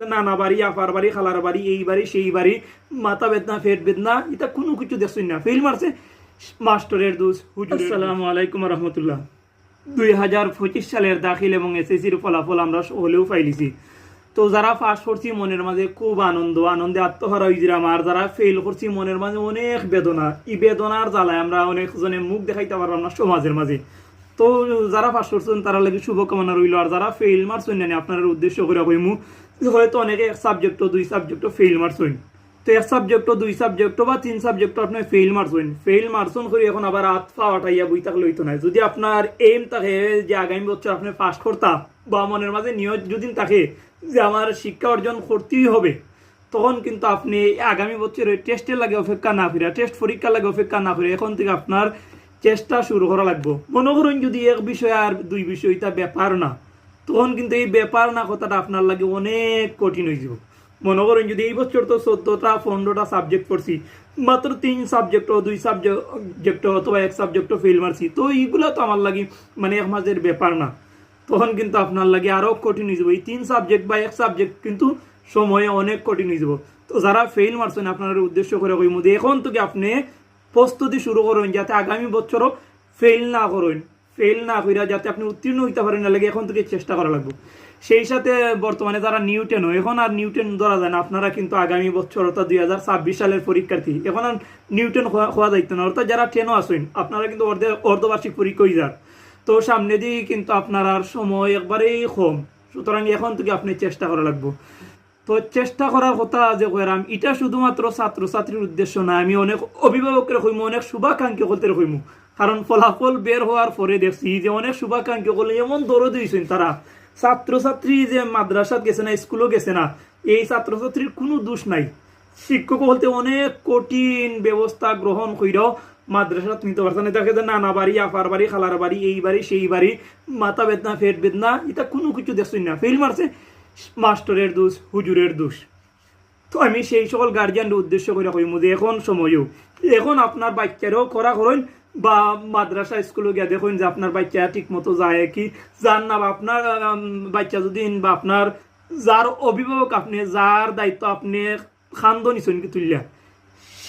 নানা বাড়ি আপার বাড়ি খালার বাড়ি এই বাড়ি সেই বাড়ি মাথা বেদনা পেট বেদনা এটা কোনো কিছু দেখছই না। ফেল মারছে মাস্টারের দোষ হুজুর আসসালামু আলাইকুম রহমতুল্লাহ। দুই হাজার পঁচিশ সালের দাখিল এবং এসএসসির ফলাফল আমরা হলেও পাইলিছি। তো যারা পাস করছি মনের মাঝে খুব আনন্দ আনন্দে আত্মহারা হয়েছিলাম আর যারা ফেল করছি মনের মাঝে অনেক বেদনা। এই বেদনার জ্বালায় আমরা অনেক জনে মুখ দেখাইতে পারলাম না সমাজের মাঝে। তো যারা পাস করছেন, তারা লাগে শুভকামনা রইল। আর যারা ফেল মারছেন না আপনার উদ্দেশ্য করে কইমু হয়তো অনেকে এক সাবজেক্টও দুই সাবজেক্টও ফেল মারছেন। তো এক সাবজেক্টও দুই সাবজেক্ট বা তিন সাবজেক্টও আপনি ফেল মারছেন। ফেল মারছেন করে এখন আবার হাত আটাইয়া বই থাকলে হইতো না যদি আপনার এইম থাকে যে আগামী বছর আপনি পাস করতা, বা মনের মাঝে নিয়ত যদি থাকে যে আমার শিক্ষা অর্জন করতেই হবে, তখন কিন্তু আপনি আগামী বছর টেস্টের লাগে অপেক্ষা না ফিরা টেস্ট পরীক্ষা লাগে অপেক্ষা না ফিরে এখন থেকে আপনার চেষ্টা শুরু করা লাগবে। মনে করুন যদি এক বিষয় আর দুই বিষয় এটা ব্যাপার না, তখন কিন্তু এই ব্যাপার না কথাটা আপনার লাগে অনেক কঠিন হয়ে যাব। মনে করেন যদি এই বছর তো চোদ্দটা, পনেরোটা সাবজেক্ট পড়ছি, মাত্র তিন সাবজেক্ট দুই সাবজেক্ট অথবা এক সাবজেক্ট ফেল মারছি, তো এইগুলো তো আমার লাগে মানে এক মাঝের ব্যাপার না। তখন কিন্তু আপনার লাগে আরও কঠিন হয়ে যাব। এই তিন সাবজেক্ট বা এক সাবজেক্ট কিন্তু সময়ে অনেক কঠিন হয়ে যাব। তো যারা ফেল মারছেন, আপনার উদ্দেশ্য করে কই মধ্যে এখন থেকে আপনি প্রস্তুতি শুরু করুন যাতে আগামী বছরও ফেল না করুন। ফেল না কইরা যাতে আপনি উত্তীর্ণ হইতে পারেন না লাগে এখন থেকে চেষ্টা করা লাগবে। সেই সাথে বর্তমানে যারা নিউটেন, এখন আর নিউটেন ধরা যায় না। আপনারা কিন্তু আগামী বছর, অর্থাৎ দুই হাজার ছাব্বিশ সালের পরীক্ষার্থী, এখন আর নিউটেন হওয়া দায়িত্ব না। অর্থাৎ যারা টেনও আসেন আপনারা কিন্তু অর্ধে, অর্ধবার্ষিক পরীক্ষায় যান তো সামনে দিয়ে কিন্তু আপনার আর সময় একবারেই কম। সুতরাং এখন থেকে আপনি চেষ্টা করা লাগবে। তো চেষ্টা করার কথা যে কইরাম এটা শুধুমাত্র ছাত্র ছাত্রছাত্রীর উদ্দেশ্য না, আমি অনেক অভিভাবকের কইমু, অনেক শুভাকাঙ্ক্ষী করতে কইমু। কারণ ফলাফল বের হওয়ার পরে দেখছি যে অনেক শুভাকাঙ্ক্ষী করলে এমন দৌড় দিয়েছেন তারা। ছাত্রছাত্রী যে মাদ্রাসাত গেছে না, স্কুলও গেছে না, এই ছাত্র ছাত্রছাত্রীর কোনো দোষ নাই। শিক্ষক বলতে অনেক কঠিন ব্যবস্থা গ্রহণ কইরাও মাদ্রাসাত নিতে পারছে না। দেখে যে নানা বাড়ি আপার বাড়ি, খালার বাড়ি, এই বাড়ি, সেই বাড়ি, মাথা বেদনা পেট বেদনা এটা কোনো কিছু দেখছেন না। ফেল মারছে। মাস্টারের দোষ, হুজুরের দোষ। তো আমি সেই সকল গার্জিয়ানদের উদ্দেশ্য করে কইমু যে এখন সময়ও, এখন আপনার বাচ্চারও করা করেন বা মাদ্রাসা স্কুলে গিয়ে দেখুন যে আপনার বাচ্চা ঠিক মতো যায় কি, যার না আপনার বাচ্চা যদি বা আপনার, যার অভিভাবক আপনি, যার দায়িত্ব আপনি খান্দন নিছেন কি তুলিয়া,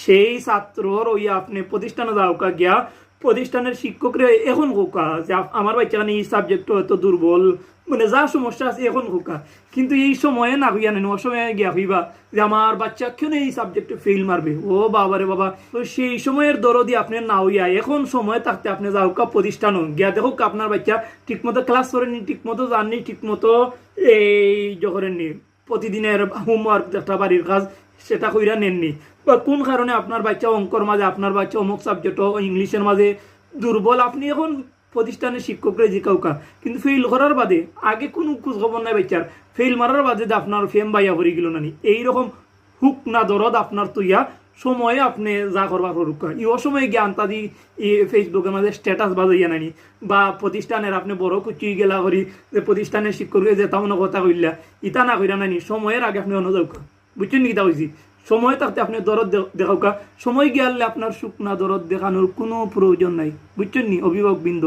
সেই ছাত্রর ওই আপনি প্রতিষ্ঠানে যাওকা গিয়া প্রতিষ্ঠানের শিক্ষকরা এখন হোকা, যে আমার বাচ্চা এই সাবজেক্ট হয়তো দুর্বল মানে যা সমস্যা আছে এখন হোকা। কিন্তু এই সময়ে না হইয়া নেন, অসময়ে গিয়া হইবা, যে আমার বাচ্চা কেন এই সাবজেক্টে ফেল মারবে? ও বাবা রে বাবা। তো সেই সময়ের দরদি আপনি না হইয়া, এখন সময় থাকতে আপনি যা যাওকা প্রতিষ্ঠান গিয়া দেখো আপনার বাচ্চা ঠিকমতো ক্লাস করেননি ঠিকমতো জাননি, ঠিকমতো এই করেননি প্রতিদিনের হোমওয়ার্ক একটা বাড়ির কাজ সেটা কইরা নেননি। বা কোন কারণে আপনার বাচ্চা অঙ্কর মাঝে, আপনার বাচ্চা অমুক সাবজেক্ট ইংলিশের মাঝে দুর্বল? আপনি এখন প্রতিষ্ঠানের শিক্ষকরা জিকাউকা কিন্তু ফেল করার বাদে আগে কোনো খোঁজ খবর নাই বাচ্চার। ফেল মারার বাদে যে আপনার ফেম বাইয়া ভরে গেল নানি। এইরকম হুক না দরদ আপনার তুইয়া সময়ে আপনি যা করবা করুক ই অসময়ে জ্ঞান তাদি ফেসবুকের মাঝে স্ট্যাটাস বাজাইয়া নানি। বা প্রতিষ্ঠানের আপনি বড় কুচি গেলা করি, যে প্রতিষ্ঠানের শিক্ষককে যে তেমন কথা কইলা, ইতা না কইরা নানি, সময়ের আগে আপনি অনুযায়ী বুঝছেন কি তা হয়েছি সময় থাকতে আপনি দরদ দেখাওকা সময় গিয়ালে আপনার শুকনা দরদ দেখানোর কোনো প্রয়োজন নাই। বুঝছেন নি? অভিভাবক বৃন্দ